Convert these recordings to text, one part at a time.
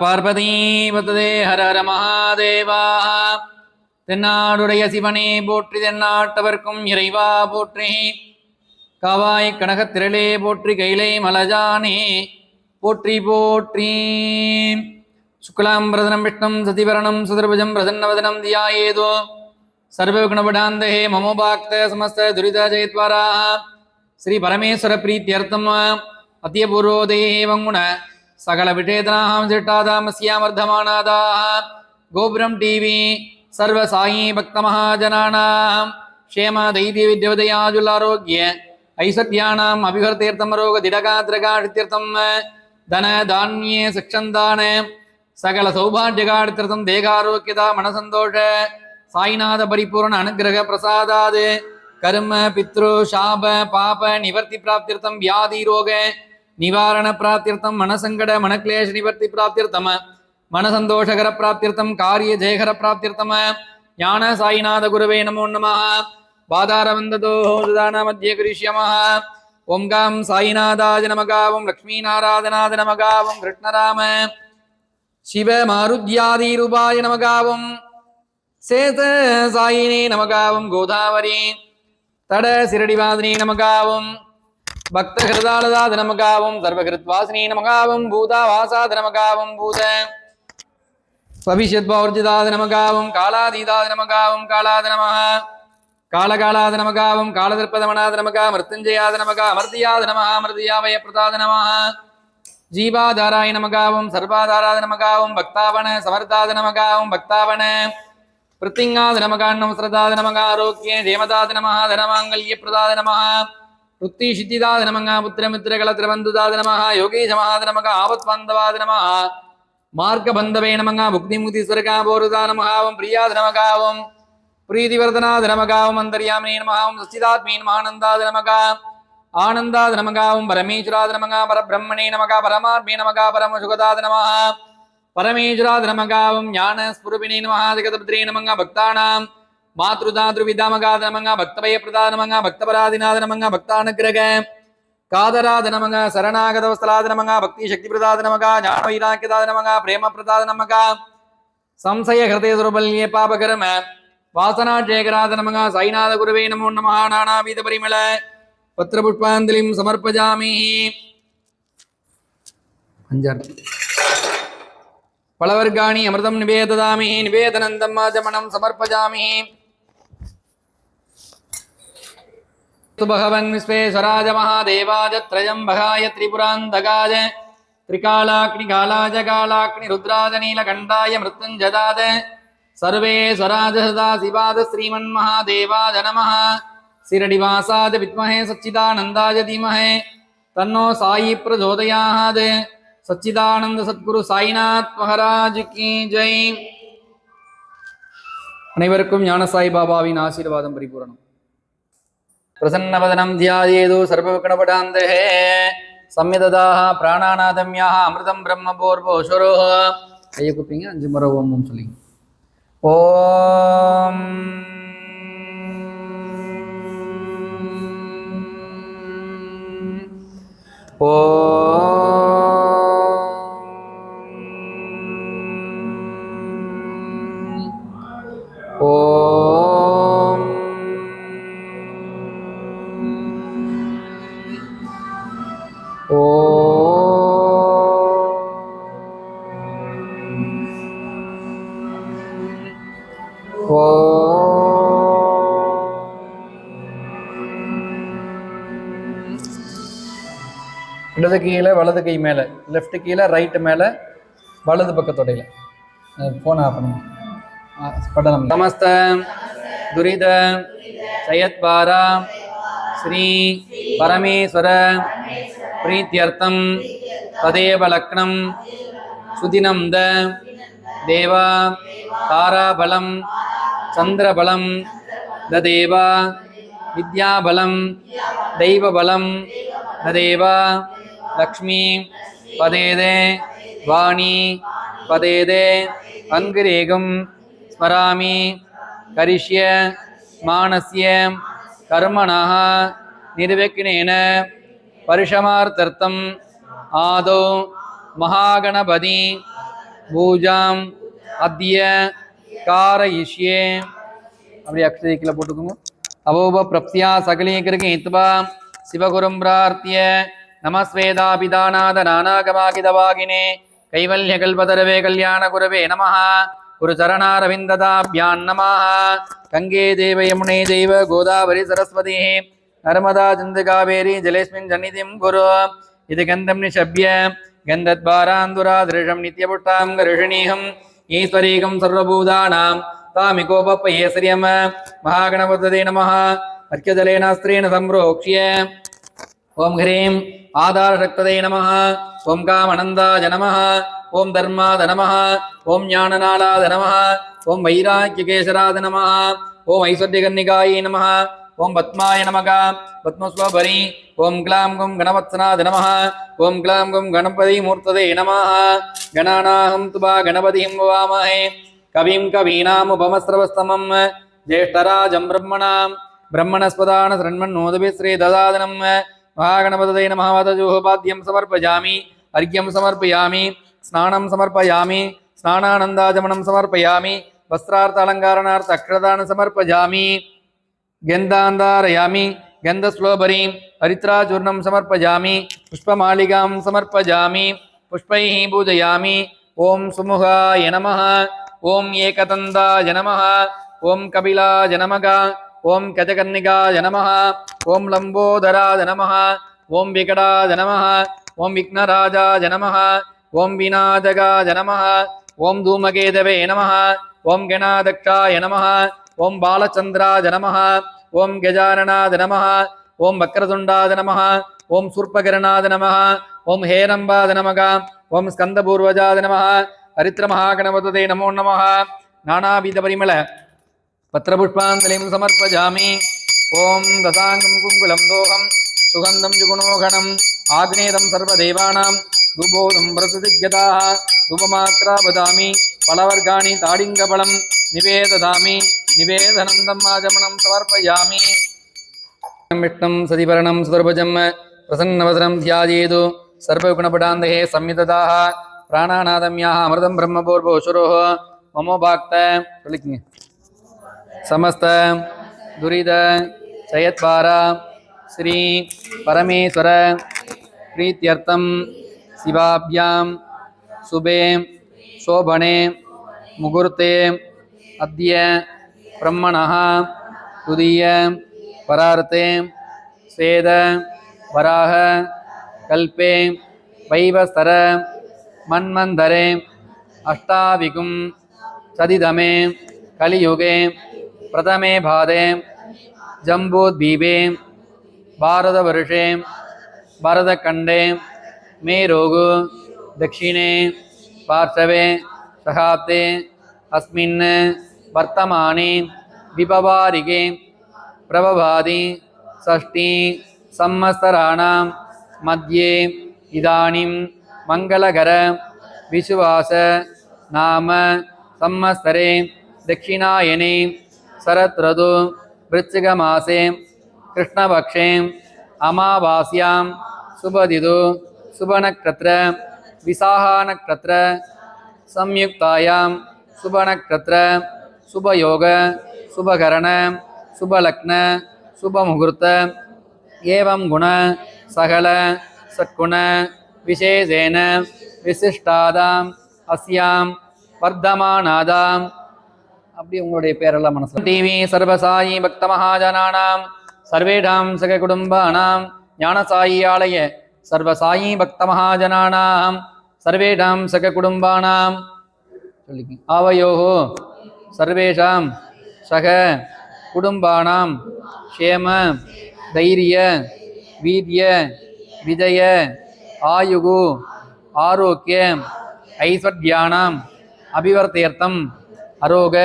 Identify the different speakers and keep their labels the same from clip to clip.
Speaker 1: பார்வதீபதே ஹர ஹர மகாதேவா. தென்னாடுடைய சிவனே போற்றி தென்னாட்டவர்க்கும் இறைவா போற்றி. காவாய் கனகத்திரளே போற்றி கைலை மலஜானே போற்றி போற்றி. சுக்லாம் பிரதனம் விஷ்ணம் சதிவரணம் சுதர்பஜம் பிரசன்னவதனம் தியாயேதோ. சர்வகுணபடாந்தே மமோபாக்த சமஸ்த துரித ஜெயத்வாரா ஸ்ரீ பரமேஸ்வர பிரீத்தியர்த்தம் அத்தியபூர்வோதயே வங்குண சகல விடேதனாம் சிட்டாதாமஸ்யாமர்த்தமானாதாः கோபுரம் டிவி சர்வ சாயி பக்த மகாஜனானாம். க்ஷேம தைரிய வித்யவதயாஜுலாரோக்கிய ஐசத்யானாம் அபிவர்த்தீர்த்தம் ரோக திடகாத்திரகாடித்தீர்த்தம் தன தானிய சக்ஷந்தான சகல சௌபாகியகாடித்தீர்த்தம் தேகாரோக்கியதா மனசந்தோஷ சாய்நாத பரிபூர்ண அனுகிரக பிரசாதாது கர்ம பித்ரு சாப பாப நிவர்த்தி பிராப்தியர்த்தம் வியாதி ரோக நிவாரண பிராப்தியர்த்தம் மனசங்கட மனக்லேஷ நிவர்த்தி பிராப்தியர்த்தம மனசந்தோஷகர பிராப்தியர்த்தம் காரிய ஜெயகர பிராப்தியர்த்தம ஞான சாயிநாத குருவே நமோ நமः பாதாரவந்ததோ துதான மத்திய கரிஷ்யமः ஓம் சாயிநாதாஜ நமகாவும் லக்ஷ்மி நாராதநாத நமகாவும் கிருஷ்ணராம சிவ மாருத்யாதீருபாய நமகாவும் சேத சாயினே நமகாவும் கோதாவரி தட சிரடிவாதினி நமகாவும் பக்த ஹிருதாலதாத நமகாவும் சர்வகிருத்வாசினே நமகாவும் பூதா வாசாத நமகாவும் பூத. பவிஷ்யத் பௌர்ஜிதாத நமகாவும் காலாதீதாத நமகாவும் காலாத நமக காலகாலாத நமகாவும் காலதர்ப்பதமனாத நமகா மிருத்யுஞ்சயாத நமகா அமர்த்தியாத நமகா அமர்த்தியாவய பிரதாதனமாக ஜீவாதாராய நமகாவும் சர்வாதாராத நமகாவும் பக்தாவன சமர்த்தாத நமகாவும் பக்தாவன. பிருத்திங்காத நமகான்னம் ஸ்ரதாத நமகா ஆரோக்கிய தேவதாத நமகா தனமாங்கல்ய பிரதாத நமகா புத்தி சித்திதாத நமக புத்திரமித்திரகல திரபந்துதாத நமஹ யோகேஷ மகாத நமக ஆபத்வந்தவாத நமஹ மார்க்கபந்தவே நமக புக்தி முக்தி ஸ்வர்காபோருதா நமகாவும் பிரியாத நமகாவும் பிரீதிவர்தனாத நமகாவும் அந்தர்யாமினே நமகாவும் சச்சிதாத்மீன் ஆனந்தாத நமகா ஆனந்தாத நமகாவும் பரமேஸ்வராத நமகா பரபிரம்மணே நமகா பரமாத்மே நமகா பரமசுகதாத நமஹ பரமேஸ்வராத நமகாவும் ஞான ஸ்புருபினே நமகா நமகாதிகதபத்ரே நமங்க பக்தானாம் மாத்ருதாத்ருவிதாமகாத நமங்க பக்தபய பிரதாத நமங்க பக்தபராதிநாத நமங்க பக்தானுகிரக காதராத நமங்க சரணாகதவஸ்தலாத நமங்க பக்தி சக்தி பிரதாத நமக ஞான வைராக்கியதாத நமங்க பிரேம பிரதாத நமக சம்சய ஹிருதய துருபல்ய பாபகரம. வாசனா ஜெயகராத நமக சாய்நாத குருவே நமோ நமஹ நானாவீத பரிமள பத்திர புஷ்பாஞ்சலிம் சமர்ப்பஜாமி. அஞ்சாறு. பலவர்காணி அமிர்தம் நிவேததாமி. நிவேதனந்தம் மாஜமனம் சமர்ப்பஜாமி. भगवन् विश्वेश्वराज महादेवाज त्रयम्बकाय त्रिपुरान्तकाय त्रिकालाग्निकालाज कालाग्निरुद्राज नीलकण्ठाय मृत्युञ्जदाद सर्वे स्वराज सदा शिवाद श्रीमन्महादेवाज नमः शिरडिवासाज विद्महे सच्चिदानन्दाय धीमहे तन्नो साई प्रचोदयात् सच्चिदानंद सद्गुरु சாய்நாத் மகாராஜ் கி ஜெய் அனைவருக்கும் ஞான சாய் பாபாவின் ஆசீர்வாதம் பரிபூரணம் பிரசன்னவதனம் தியாயேதோ சர்வகுணபடாந்தகே சம்யததாக பிராணாநாதம்யாக அமிர்தம் பிரம்ம போர்வோஷரோ கையை குப்பிங்க அஞ்சு முறை ஓம்னு சொல்லிங்க. ஓம். ஓ இடது கீழே வலது கை மேலே. லெஃப்ட் கீழே ரைட்டு மேலே வலது பக்கத்தொடையில ஃபோன் ஆஃப் பண்ணுங்க. படலம் நமஸ்த துரித சயத்பாரா ஸ்ரீ பரமேஸ்வர பிரீத்தியர்த்தம் ததேவ லக்னம் சுதினம் த தேவா தாராபலம் சந்திரபலம் ததேவா வித்யாபலம் தெய்வபலம் ததேவா லக்ஷ்மீம் பதேதே வாணி பதேதே அங்குரேகம் ஸ்மராமி கரிஷ்ய மானசிய கர்மணா நிர்வக்னேன பரிஷமார்த்தம் ஆதோ மகாகணபதி பூஜாம் அத்திய காரயிஷ்யே. அப்படியே அக்ஷதைக்கில் போட்டுக்கோங்க. அவோப பிரப்தியா சகலீகிருகேத்வா சிவகுரும் பிரார்த்திய நமஸ்வேதாபிதாநாத நானாகமாகிதவாகினே கைவல்ய கல்பதரவே கல்யாண குரவே நம குரு சரணாரவிந்ததாபியான் நம கங்கே தேவ யமுனே தெய்வ கோதாவரி சரஸ்வதி நர்மதா சிந்து காவேரி ஜலேஸ்மின் சந்நிதிம் குரு இது கந்தம் நிஷப்ய கந்தத்வாராந்துராதிருஷம் நித்யபுட்டாம் கருஷணீகம் ஈஸ்வரீகம் சர்வபூதானாம் தாமிகோபப்பயேசரியம் மகாகணபதே நம அர்க்கஜலேனாஸ்திரேன சம்ரோக்ஷிய ஓம் ஹ்ரீம். ஆதார சக்ததை நம ஓம் காமனந்தாஜ நம ஓம் தர்மாத நம ஓம் ஞானநாளாத நம ஓம் வைராக்கியகேசராத நம ஓம் ஐஸ்வர்யகன்னிகாயை நம ஓம் பத்மாய நமகா பத்மஸ்வபரி. ஓம் க்ளாம் கும் கணவத்சனாத நம ஓம் க்ளாம் கும் கணபதி மூர்த்ததே நம கணானாகம் துபா கணபதிம் வாமஹே. கவிம் கவீனாமுபமஸ்ரவஸ்தமம் ஜேஷ்டராஜம் பிரம்மணாம். பிரம்மணஸ்பதான சரண்மன் நோதபி ஸ்ரீ ததாதனம். महागणपतये नमः वदजोपाद्यं समर्पयामि अर्घ्यं समर्पयामि स्नानं समर्पयामि स्नानानन्दाचमनं समर्पयामि वस्त्रार्थालङ्कारणार्थ अक्षरदानं समर्पयामि गन्धान्धारयामि गन्धश्लोभरीं हरिद्राचूर्णं समर्पयामि पुष्पमालिकां समर्पयामि पुष्पैः पूजयामि ॐ सुमुखाय नमः ॐ एकदन्ताय नमः ॐ कपिलाय नमः ஓம் கஜகர்ணிகாய நம ஓம் லம்போதராஜ நம ஓம் விகடாஜ நம ஓம் விக்னராஜாஜ நம ஓம் விநாதகாஜ நம ஓம் தூமகேதவே நம ஓம் கணாதக்ஷாய நம ஓம் பாலச்சந்திராஜ நம ஓம் கஜானநாத நம ஓம் வக்ரதுண்டாத நம ஓம் சூர்பகரநாத நம ஓம் ஹேரம்பாத நமக ஓம் ஸ்கந்தபூர்வஜாத நம ஹரித்திரமஹா கணபததே நமோ நம நானாவித பரிமள பத்திரபுஷ்பாஞ்சலிம் சமர்ப்பஜாமி ஓம் தசாங்கம் குங்குலம் தோகம் சுகந்தம் ஜுகுணோகணம் ஆக்னேதம் சர்வதேவானாம் துபோதம் பிரசுதிக்யதாக துபமாத்ரா பதாமி பலவர்காணி தாடிங்கபலம் நிவேததாமி நிவேதனந்தம் ஆஜமனம் சமர்ப்பயாமி விஷ்ணம் சதிபரணம் சுதர்பஜம் பிரசன்னவசனம் தியாஜேது சர்வகுணபடாந்தகே சம்யுததாக பிராணாநாதம்யாக அமிர்தம் பிரம்மபூர்வோசுரோ மமோபாக்த சொல்லிக்குங்க समस्त दुरीद जयद्वार श्री परमेश्वर प्रीत्यर्थम शिवाभ्याम सुबे शोभणे मुहूर्ते अद्य ब्रह्मण तुदीय परार्ते स्वेद वराह कल्पे वैवस्तर मन्मंदरे अष्टाविकुम चदिदमे कलियुगे प्रथमे भादे जम्बूद्वीपे भारतवर्षे भारतखण्डे मेरोगु दक्षिणे पार्श्वे शहाब्दे अस्मिन् वर्तमाने विपवारिके प्रभभाति षष्ठी संवत्सराणां मध्ये इदानीं मङ्गलकर विश्वास नाम संवत्सरे दक्षिणायने शरद्रतु वृश्चिकमासे कृष्णपक्षे अमावास्यां सुपदिदु सुबनक्षत्र विसाहानक्षत्र संयुक्तायां सुबनक्षत्र शुभयोग शुभकरण शुभलग्न शुभमुहूर्त एवं गुण सकल सद्गुण विशेषेण विशिष्टादाम् अस्यां वर्धमानादां அப்படி உங்களுடைய பேரெல்லாம் மனசு டிவி சர்வசாயி பக்த மகாஜனானாம் சர்வேடாம் சக குடும்பானாம் ஞானசாயி ஆலய சர்வசாயி பக்த மகாஜனானாம் சர்வேடாம் சக குடும்பானாம் சொல்லிக்க ஆவயோஹோ சர்வேஷாம் சக குடும்பானாம் க்ஷேம தைரிய வீரிய விஜய ஆயுகு ஆரோக்கிய ஐஸ்வர்யானாம் அபிவர்த்தயர்த்தம் அரோக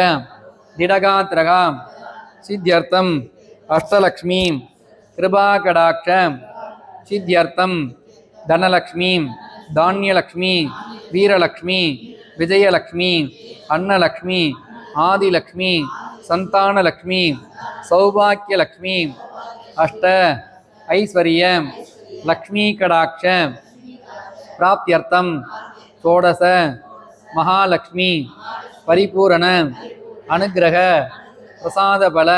Speaker 1: திடகாத்ரகா சித்தியர்த்தம் அஷ்டலக்ஷ்மி கிருபாகடாட்ச சித்தியர்த்தம் தனலக்ஷ்மி தானியலக்ஷ்மி வீரலக்ஷ்மி விஜயலக்ஷ்மி அன்னலக்ஷ்மி ஆதிலக்ஷ்மி சந்தானலக்ஷ்மி சௌபாக்கியலக்ஷ்மி அஷ்ட ஐஸ்வர்ய லக்ஷ்மி கடாட்ச பிராப்தியர்த்தம் ஷோடச மகாலக்ஷ்மி பரிபூரண அனுகிரக பிரசாத பல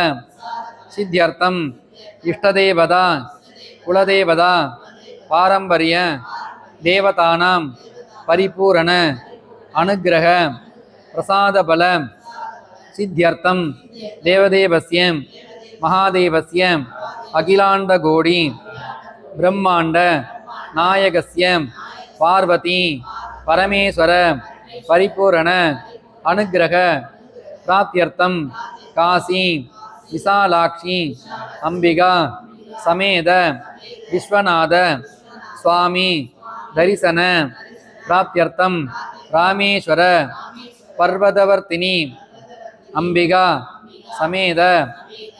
Speaker 1: சித்தியர்த்தம். இஷ்டதேவதா குலதேவதா பாரம்பரிய தேவதானாம் பரிபூரண அனுகிரக பிரசாத பல சித்தியர்த்தம். தேவதேவஸ்ய அகிலாண்ட கோடி பிரம்மாண்ட நாயகஸ்ய பார்வதி பரமேஸ்வர பரிபூரண அனுகிரக பிராத்தியர்த்தம் காசி விசாலாட்சி அம்பிகா சமேத விஸ்வநாத சுவாமி தரிசன பிராத்தியர்த்தம் ராமேஸ்வர பர்வதவர்த்தினி அம்பிகா சமேத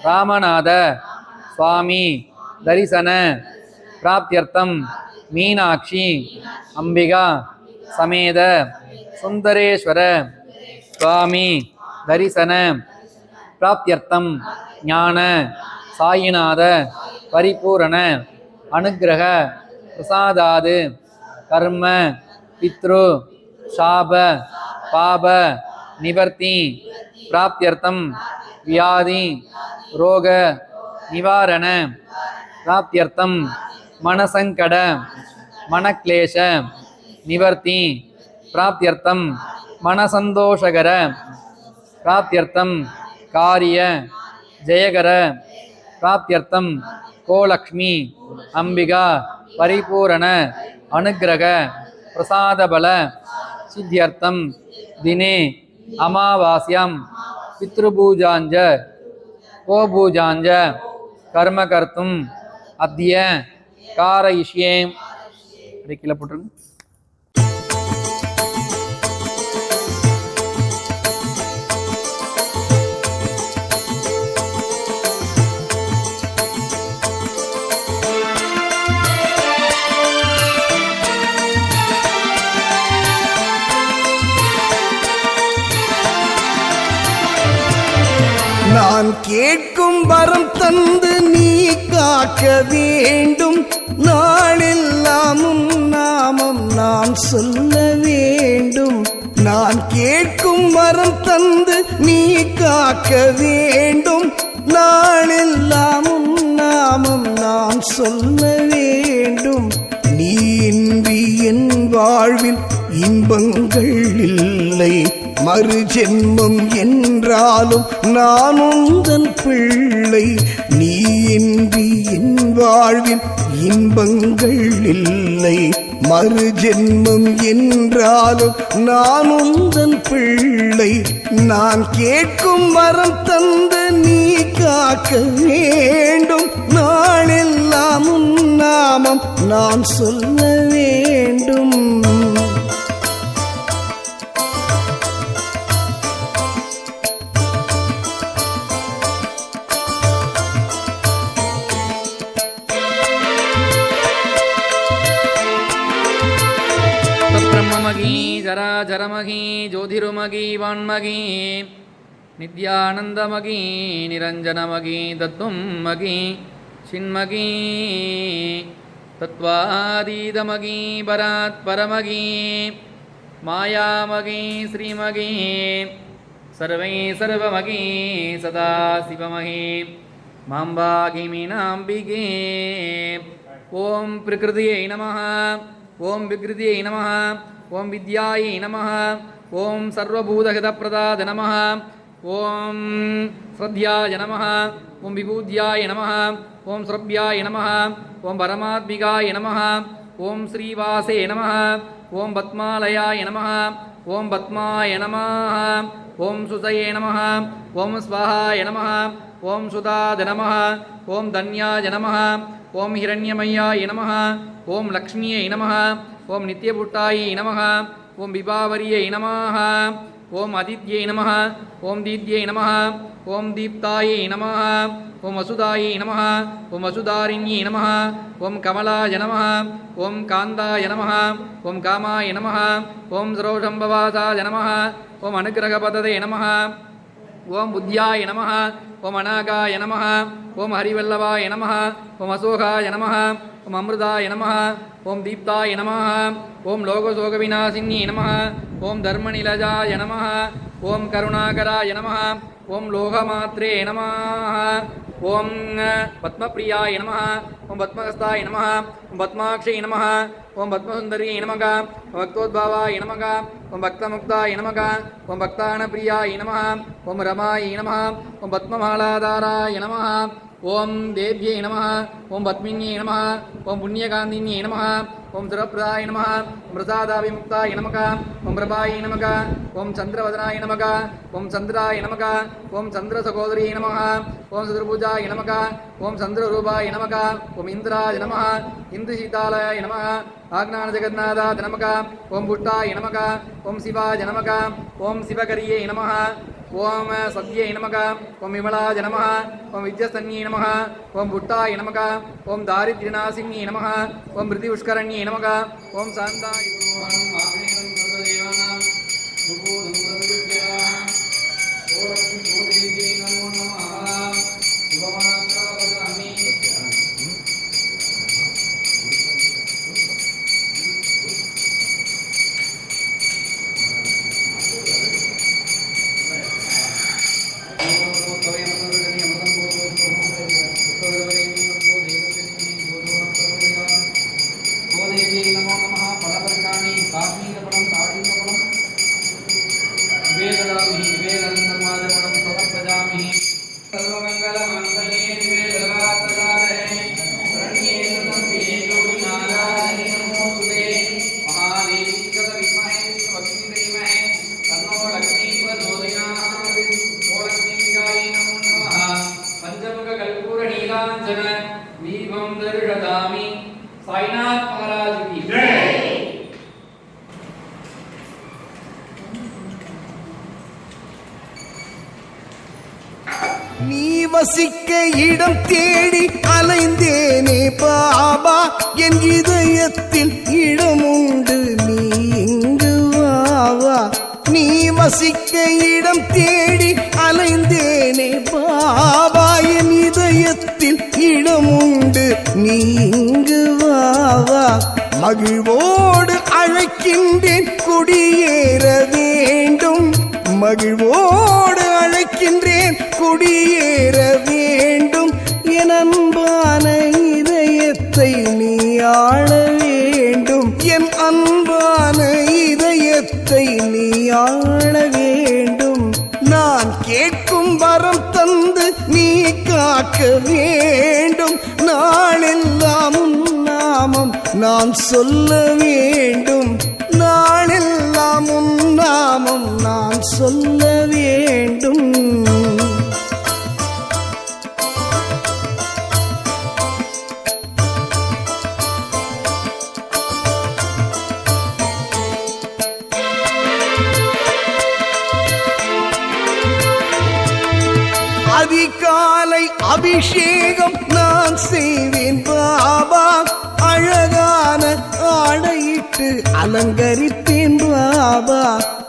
Speaker 1: ராமநாத சுவாமி தரிசன பிராப்தியர்த்தம் மீனாட்சி அம்பிகா சமேத சுந்தரேஸ்வர சுவாமி தரிசன பிராப்தியர்த்தம் ஞான சாயிநாத பரிபூரண அனுகிரக பிரசாதாது கர்ம பித்ரு சாப பாப நிவர்த்தி பிராப்தியர்த்தம் வியாதி ரோக நிவாரண பிராப்தியர்த்தம் மனசங்கட மனக்லேஷ நிவர்த்தி பிராப்தியர்த்தம் மனசந்தோஷகர. பிராத்தியர்த்தம் காரிய ஜெயகர. பிராத்தியர்த்தம் கோலக்ஷ்மி அம்பிகா பரிபூரண அனுகிரக பிரசாதபல. சித்தியர்த்தம் தினே அமாவாஸ்யாம் பித்ருபூஜாஞ்ச கோபூஜாஞ்ச கர்ம கர்த்தும் அத்திய காரயிஷ்யே கீழே போட்டுருங்க.
Speaker 2: கேட்கும் வரம் தந்து நீ காக்க வேண்டும். நாளெல்லாம் நாமம் நான் சொல்ல வேண்டும். நான் கேட்கும் வரம் தந்து நீ காக்க வேண்டும். நாளெல்லாம் நாமம் நான் சொல்ல வேண்டும். நீ இன்றி என் வாழ்வில் இன்பங்கள் இல்லை. மறு ஜென்மம் என்றாலும் நான் உந்தன் பிள்ளை. நீ இன்றி என் வாழ்வின் இன்பங்கள் இல்லை. மறு ஜென்மம் என்றாலும் நான் உந்தன் பிள்ளை. நான் கேட்கும் வரம் தந்து நீ காக்க வேண்டும். நாளெல்லாம் நாமம் நான் சொல்ல வேண்டும்.
Speaker 1: ஜராஜரமகி ஜோதிருமகி வான்மகி நித்யானந்தமகி நிரஞ்சனமகி தத்துவம் மகி சின்மகி தத்வாதீதமகி பராத் பரமகி மாயாமகி ஸ்ரீமகி சர்வை சர்வமகி சதா சிவமகி மாம்பாகி மீனாம்பிகே ஓம் பிரகிருதியை நமः ஓம் விக்ருதியை நமः ஓம் வித்யாயை நமः ஓம் சர்வபூதகிதப்பிரதாத நமः ஓம் ஸ்ரத்யாய நமः ஓம் விபூத்யாய நமः ஓம் ஸ்ரவ்யாய நமः ஓம் பரமாத்மிகாய நமः ஓம் ஸ்ரீவாசே நமः ஓம் பத்மாலயாய நமः ஓம் பத்மாய நமः ஓம் சுசயே நமः ஓம் ஸ்வாஹாய நமः ஓம் சுதாத நமः ஓம் தன்யாய நமः ஓம் ஹிரண்யமய்யாய நமः ஓம் லக்ஷ்மியை நமः ஓம் நித்யபுட்டாயை நமः ஓம் விபாவரியை நமः ஓம் அதித்யை நமः ஓம் தீத்யை நமः ஓம் தீப்தாயை நமः ஓம் வசுதாயை நமः ஓம் வசுதாரிண்யை நமः ஓம் கமலாய நமः ஓம் காந்தாய நமः ஓம் காமாய நமः ஓம் சரோஷம்பவாசாய நமः ஓம் அனுகிரகபததே நமः ஓம் புத்தியாய நம ஓம் அநாகாய நம ஓம் ஹரிவல்லவாய நம ஓம் அசோகாய நம ஓம் அமிர்தாய நம ஓம் தீப்தாய நம ஓம் லோகசோகவிநாசின்யே நம ஓம் தர்மநிலஜாய நம ஓம் கருணாகராய நம ஓம் லோகமாத்ரே நம. ஓம் பத்மபிரியாய நம. ஓம் பத்மகஸ்தாய நம. ஓம் பத்மாட்சை நம. ஓம் பத்மசுந்தரியை நமக. ஓம் பக்தோத்பாவாய நமக. ஓம் பக்தமுக்தாய நமக. ஓம் பக்தானப்பிரியாய நம. ஓம் ரமாய நம. ஓம் பத்மமாலாதாராய நம. ஓம் தேவ்யை நம. ஓம் பத்மின்யை நம. ஓம் புண்ணியகாந்தின்யை நம. ஓம் சுரப்பிரதாய நமக ஓம் பிரசாதாபிமுக்தாய நமக ஓம் பிரபாய நமக ஓம் சந்திரவதனாய நமக ஓம் சந்திராய நமக ஓம் சந்திர சகோதரி நமக ஓம் சதுர்பூஜாய நமக ஓம் சந்திரரூபாய நமக ஓம் இந்திராய நமக இந்து சீதாலய நமக ஆக்ஞான ஜெகநாதாத நமக ஓம் புட்டாய நமக ஓம் சிவாய நமக ஓம் சிவகரியே நமக ஓம் சத்யை நமக ஓம் விமலாஜ நம ஓம் வித்யசன்யை நம ஓம் புட்டாய நமக ஓம் தாரித்ரியநாசின்யை நம ஓம் பிருதி புஷ்கரண்யை நமக. ஓம் சாந்தாய. దేవ్యై నమో నమ ఫలవర్గాన్ని కాశ్మీర
Speaker 2: நீ வசிக்க இடம் தேடி அலைந்தேனே பாபா. என் இதயத்தில் இடம் உண்டு நீ இங்கு வாவா நீ வசிக்க இடம் தேடி அலைந்தேனே பாபா. என் இதயத்தில் இடம் உண்டு நீ இங்கு வாவா மகிழ்வோடு அழைக்கின்றேன் குடியேற வேண்டும். மகிழ்வோடு அழைக்கின்றேன் குடியேற வேண்டும் என் அன்பான இதயத்தை நீ ஆள வேண்டும். என் அன்பான இதயத்தை நீ ஆள வேண்டும். நான் கேட்கும் வரம் தந்து நீ காக்க வேண்டும். நாளெல்லாம் நாமம் நான் சொல்ல வேண்டும். நாளெல்லாம் நாமம் நான் சொல்ல வேண்டும். மாலை அபிஷேகம் நான் செய்வேன் பாபா. அழகான ஆடையிட்டு அலங்கரித்தேன் பாபா.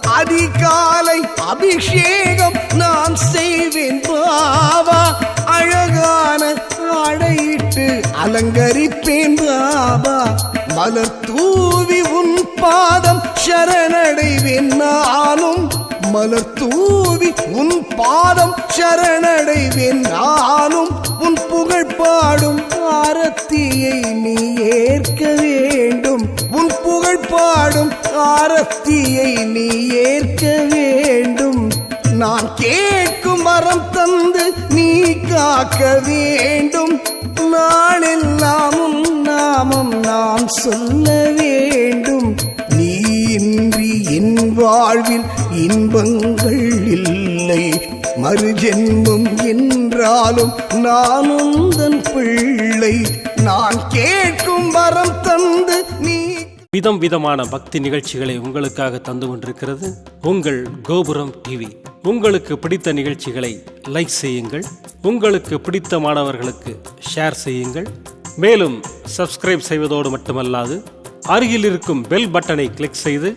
Speaker 2: அதிகாலை அபிஷேகம் நான் செய்வேன் பாபா. அழகான ஆடையிட்டு அலங்கரிப்பேன் பாபா. மலர் தூவி உன் பாதம் சரணடைவேன் நானும் மலர் தூவி உன் பாதம் சரணடைவேன். நானும் உன் புகழ் பாடும் ஆரத்தியை நீ ஏற்க வேண்டும். உன் புகழ் பாடும் ஆரத்தியை நீ ஏற்க வேண்டும். நான் கேட்கும் வரம் தந்து நீ காக்க வேண்டும். நாளெல்லாம் உன் நாமம் நான் சொல்ல வேண்டும். நீ இன்றி என் வாழ்வில் இன்பங்கள் இல்லை. மறுஜென்மம் என்றாலும் நானும் தன் பிள்ளை. நான் கேட்கும் வரம் தந்து நீ
Speaker 3: விதம் விதமான பக்தி நிகழ்ச்சிகளை உங்களுக்காக தந்து கொண்டிருக்கிறது உங்கள் கோபுரம் டிவி உங்களுக்கு பிடித்த நிகழ்ச்சிகளை லைக் செய்யுங்கள். உங்களுக்கு பிடித்த மாணவர்களுக்கு ஷேர் செய்யுங்கள். மேலும் சப்ஸ்கிரைப் செய்வதோடு மட்டுமல்லாது அருகில் இருக்கும் பெல் பட்டனை கிளிக் செய்து